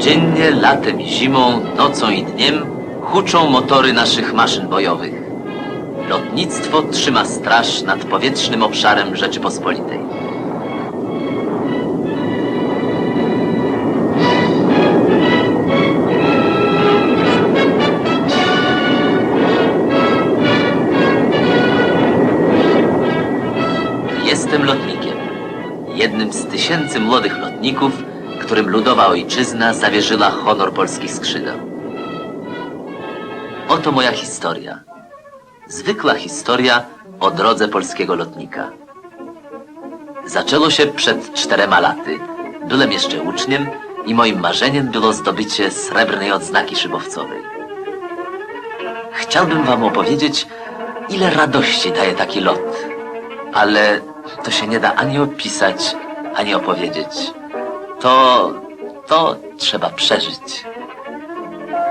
Codziennie, latem i zimą, nocą i dniem huczą motory naszych maszyn bojowych. Lotnictwo trzyma straż nad powietrznym obszarem Rzeczypospolitej. Jestem lotnikiem. Jednym z tysięcy młodych lotników, którym ludowa ojczyzna zawierzyła honor polskich skrzydeł. Oto moja historia. Zwykła historia o drodze polskiego lotnika. Zaczęło się przed czterema laty. Byłem jeszcze uczniem i moim marzeniem było zdobycie srebrnej odznaki szybowcowej. Chciałbym wam opowiedzieć, ile radości daje taki lot, ale to się nie da ani opisać, ani opowiedzieć. To, to trzeba przeżyć.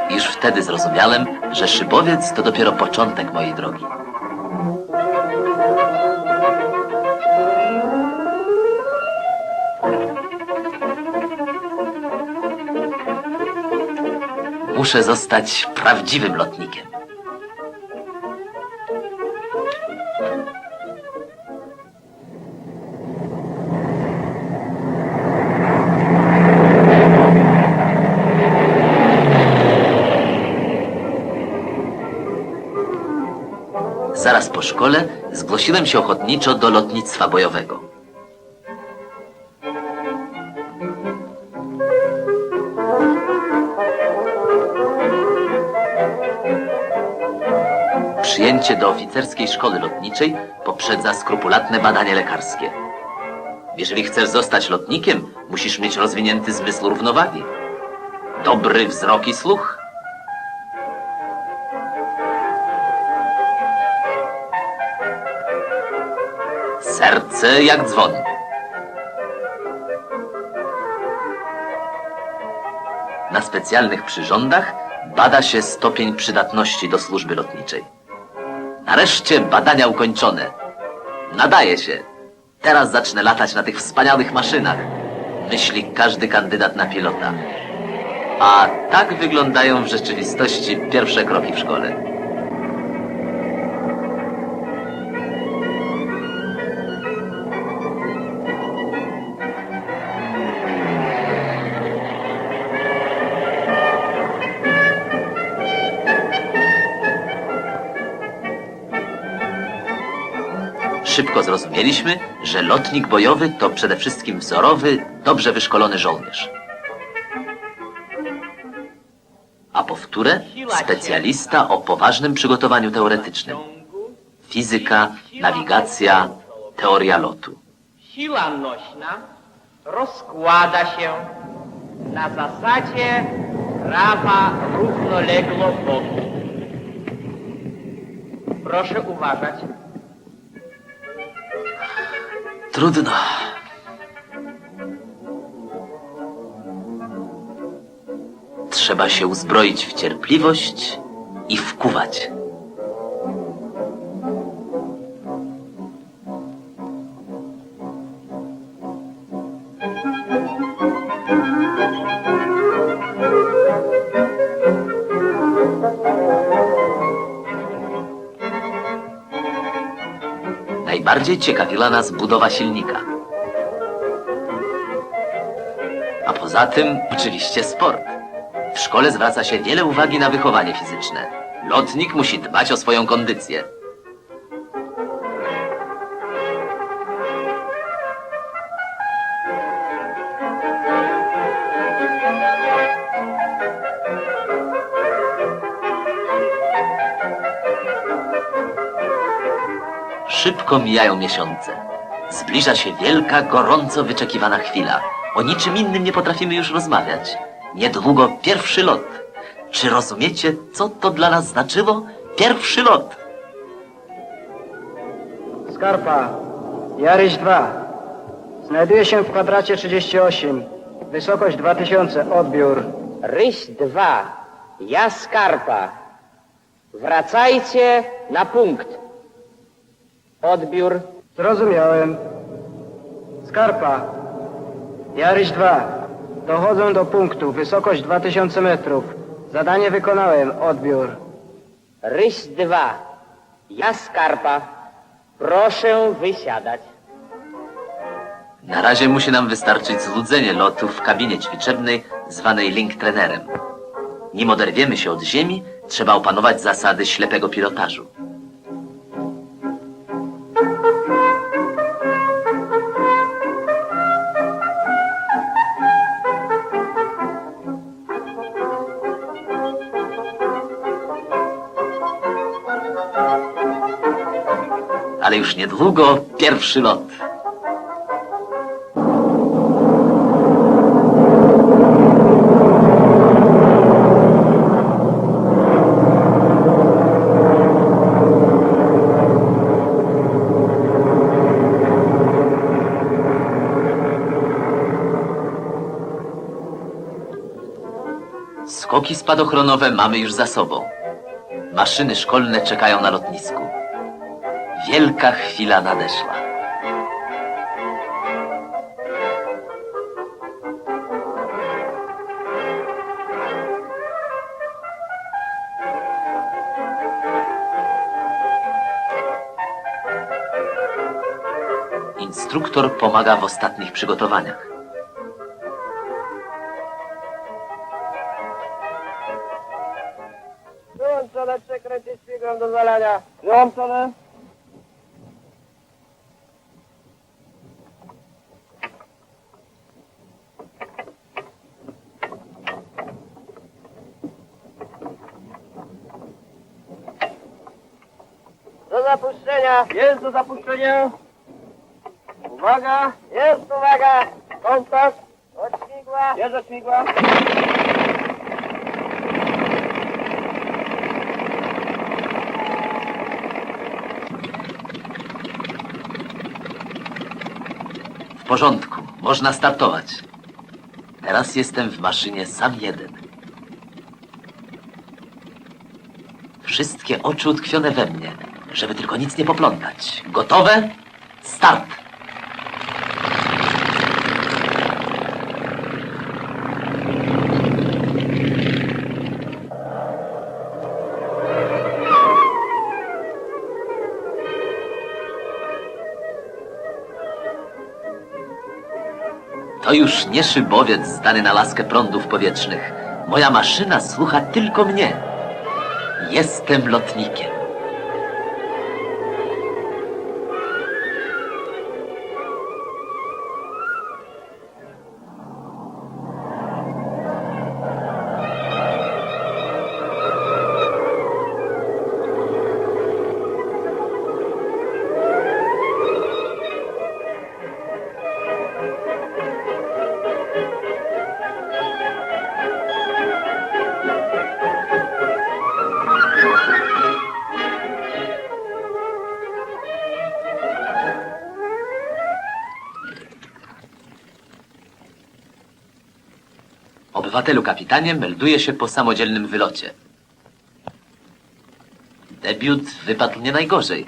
Już wtedy zrozumiałem, że szybowiec to dopiero początek mojej drogi. Muszę zostać prawdziwym lotnikiem. Się ochotniczo do lotnictwa bojowego. Przyjęcie do oficerskiej szkoły lotniczej poprzedza skrupulatne badanie lekarskie. Jeżeli chcesz zostać lotnikiem, musisz mieć rozwinięty zmysł równowagi. Dobry wzrok i słuch. Serce jak dzwon. Na specjalnych przyrządach bada się stopień przydatności do służby lotniczej. Nareszcie badania ukończone. Nadaje się. Teraz zacznę latać na tych wspaniałych maszynach. Myśli każdy kandydat na pilota. A tak wyglądają w rzeczywistości pierwsze kroki w szkole. Zrozumieliśmy, że lotnik bojowy to przede wszystkim wzorowy, dobrze wyszkolony żołnierz. A powtórę specjalista o poważnym przygotowaniu teoretycznym. Fizyka, nawigacja, teoria lotu. Siła nośna rozkłada się na zasadzie prawa równoległo boku. Proszę uważać. Trudno. Trzeba się uzbroić w cierpliwość i wkuwać. Najbardziej ciekawiła nas budowa silnika. A poza tym oczywiście sport. W szkole zwraca się wiele uwagi na wychowanie fizyczne. Lotnik musi dbać o swoją kondycję. Szybko mijają miesiące. Zbliża się wielka, gorąco wyczekiwana chwila. O niczym innym nie potrafimy już rozmawiać. Niedługo pierwszy lot. Czy rozumiecie, co to dla nas znaczyło? Pierwszy lot. Skarpa, Jaryś 2. Znajduje się w kwadracie 38. Wysokość 2000. Odbiór. Ryś 2. Ja Skarpa. Wracajcie na punkt. Odbiór. Zrozumiałem. Skarpa, Jaryś 2. Dochodzę do punktu, wysokość 2000 metrów. Zadanie wykonałem, odbiór. Ryś 2. Jaskarpa. Proszę wysiadać. Na razie musi nam wystarczyć złudzenie lotu w kabinie ćwiczebnej zwanej link trenerem. Nim oderwiemy się od ziemi, trzeba opanować zasady ślepego pilotażu. Niedługo pierwszy lot. Skoki spadochronowe mamy już za sobą. Maszyny szkolne czekają na lotnisku. Wielka chwila nadeszła. Instruktor pomaga w ostatnich przygotowaniach. Wyłączone przekręcie śmigłem do zalania. Wyłączone. Do zapuszczenia. Jest do zapuszczenia. Uwaga. Jest uwaga. Kontakt. Od śmigła. Jest od śmigła. W porządku, można startować. Teraz jestem w maszynie sam jeden. Wszystkie oczy utkwione we mnie, żeby tylko nic nie poplątać. Gotowe? Start! To już nie szybowiec zdany na laskę prądów powietrznych. Moja maszyna słucha tylko mnie. Jestem lotnikiem. Obywatelu kapitanie melduje się po samodzielnym wylocie. Debiut wypadł nie najgorzej.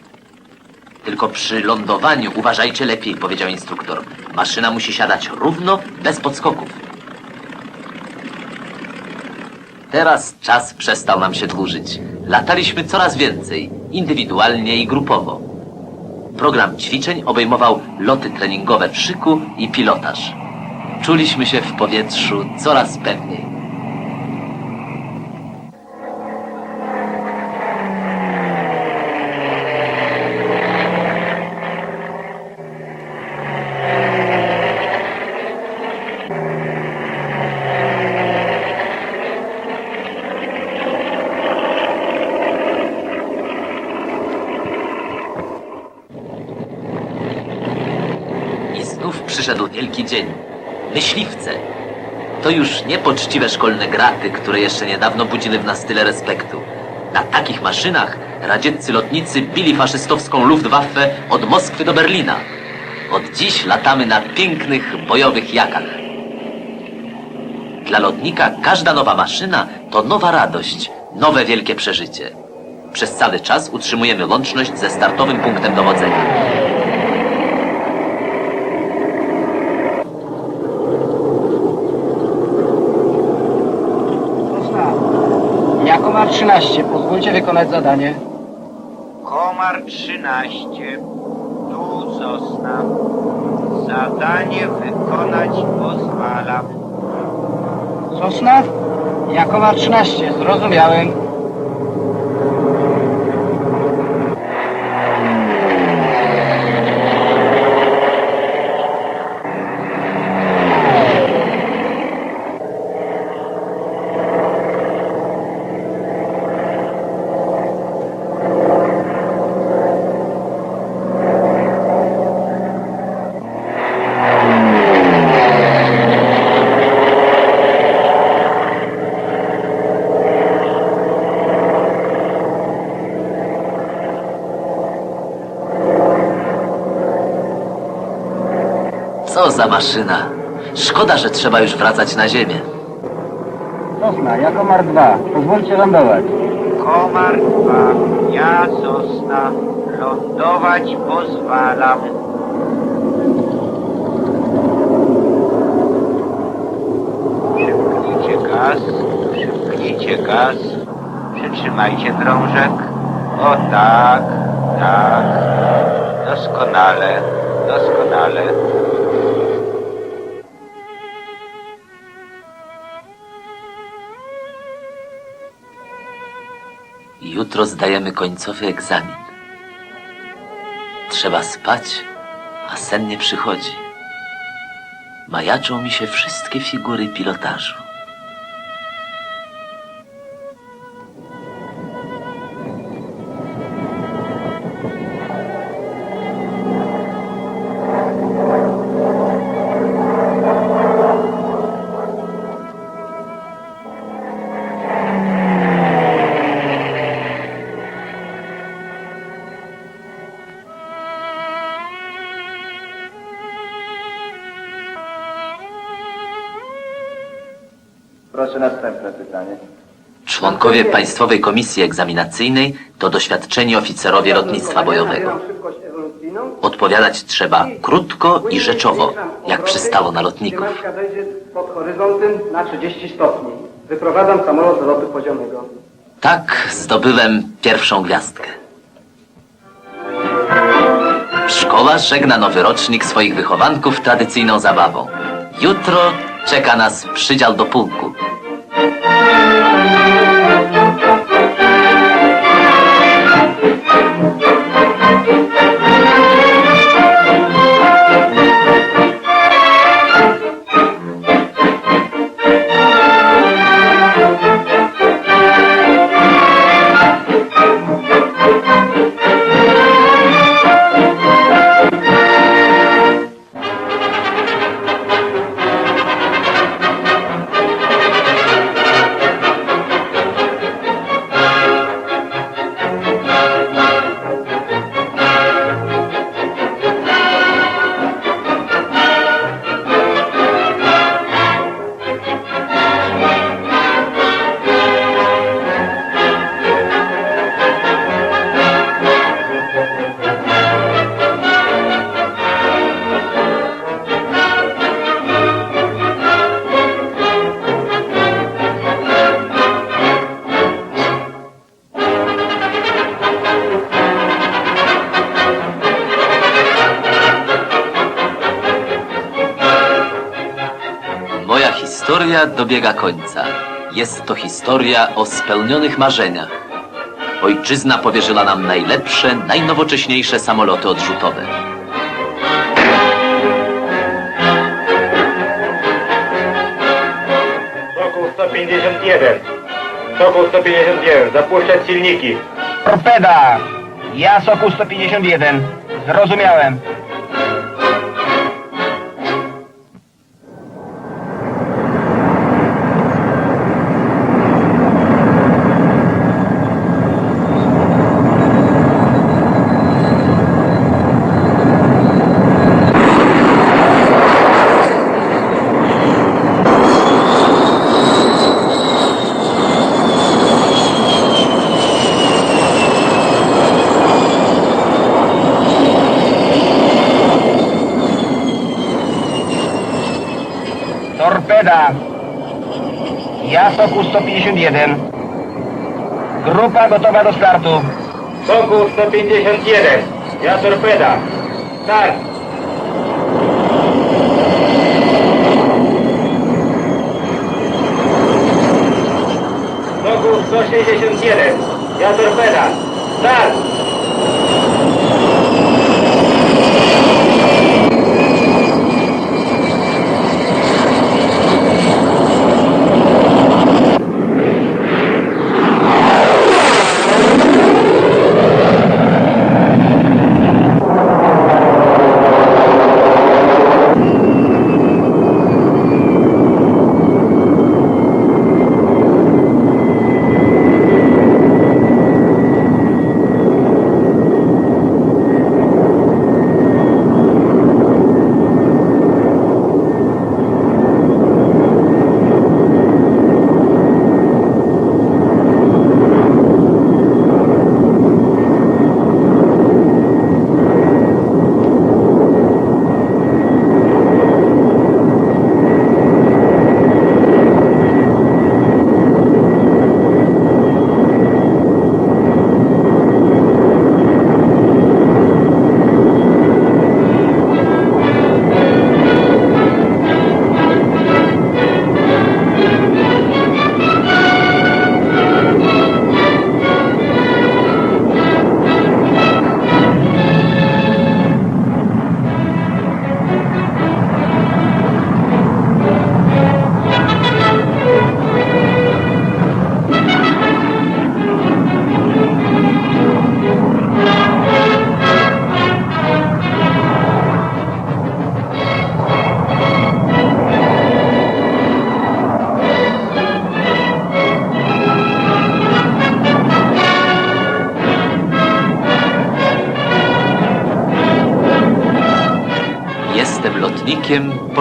Tylko przy lądowaniu uważajcie lepiej, powiedział instruktor. Maszyna musi siadać równo, bez podskoków. Teraz czas przestał nam się dłużyć. Lataliśmy coraz więcej, indywidualnie i grupowo. Program ćwiczeń obejmował loty treningowe w szyku i pilotaż. Czuliśmy się w powietrzu coraz pewniej. Przyszedł wielki dzień. Myśliwce. To już nie poczciwe szkolne graty, które jeszcze niedawno budziły w nas tyle respektu. Na takich maszynach radzieccy lotnicy bili faszystowską Luftwaffe od Moskwy do Berlina. Od dziś latamy na pięknych, bojowych jakach. Dla lotnika każda nowa maszyna to nowa radość, nowe wielkie przeżycie. Przez cały czas utrzymujemy łączność ze startowym punktem dowodzenia. 13, pozwólcie wykonać zadanie. Komar 13. Tu Sosna. Zadanie wykonać pozwalam. Sosna? Jakowa 13, zrozumiałem. Co za maszyna. Szkoda, że trzeba już wracać na ziemię. Sosna, Jakomar 2, pozwólcie lądować. Komar 2. Ja Sosna. Lądować pozwalam. Przymknijcie gaz. Przymknijcie gaz. Przytrzymajcie drążek. O tak, tak. Doskonale, doskonale. Jutro zdajemy końcowy egzamin. Trzeba spać, a sen nie przychodzi. Majaczą mi się wszystkie figury pilotażu. Członkowie Państwowej Komisji Egzaminacyjnej to doświadczeni oficerowie lotnictwa bojowego. Odpowiadać trzeba krótko i rzeczowo, jak przystało na lotników. Pod horyzontem na 30 stopni. Wyprowadzam samolot do lotu poziomego. Tak zdobyłem pierwszą gwiazdkę. Szkoła żegna nowy rocznik swoich wychowanków tradycyjną zabawą. Jutro czeka nas przydział do pułku. Historia dobiega końca. Jest to historia o spełnionych marzeniach. Ojczyzna powierzyła nam najlepsze, najnowocześniejsze samoloty odrzutowe. Sokół 151. Sokół 151. Zapuszczać silniki. Torpeda! Ja Sokół 151, zrozumiałem. Torpeda! Ja Sokół 151, Grupa gotowa do startu. Sokół 151. Ja torpeda. Start. Sokół 161. Ja torpeda. Start.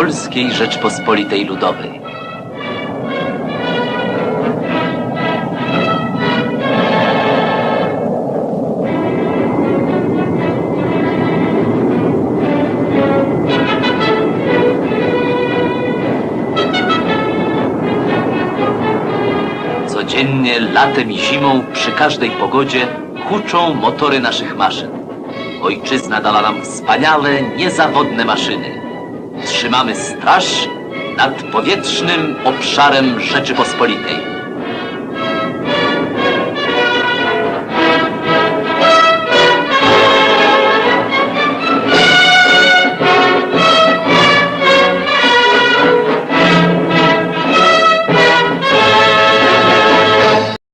Polskiej Rzeczpospolitej Ludowej. Codziennie, latem i zimą, przy każdej pogodzie, huczą motory naszych maszyn. Ojczyzna dała nam wspaniale, niezawodne maszyny. Trzymamy straż nad powietrznym obszarem Rzeczypospolitej.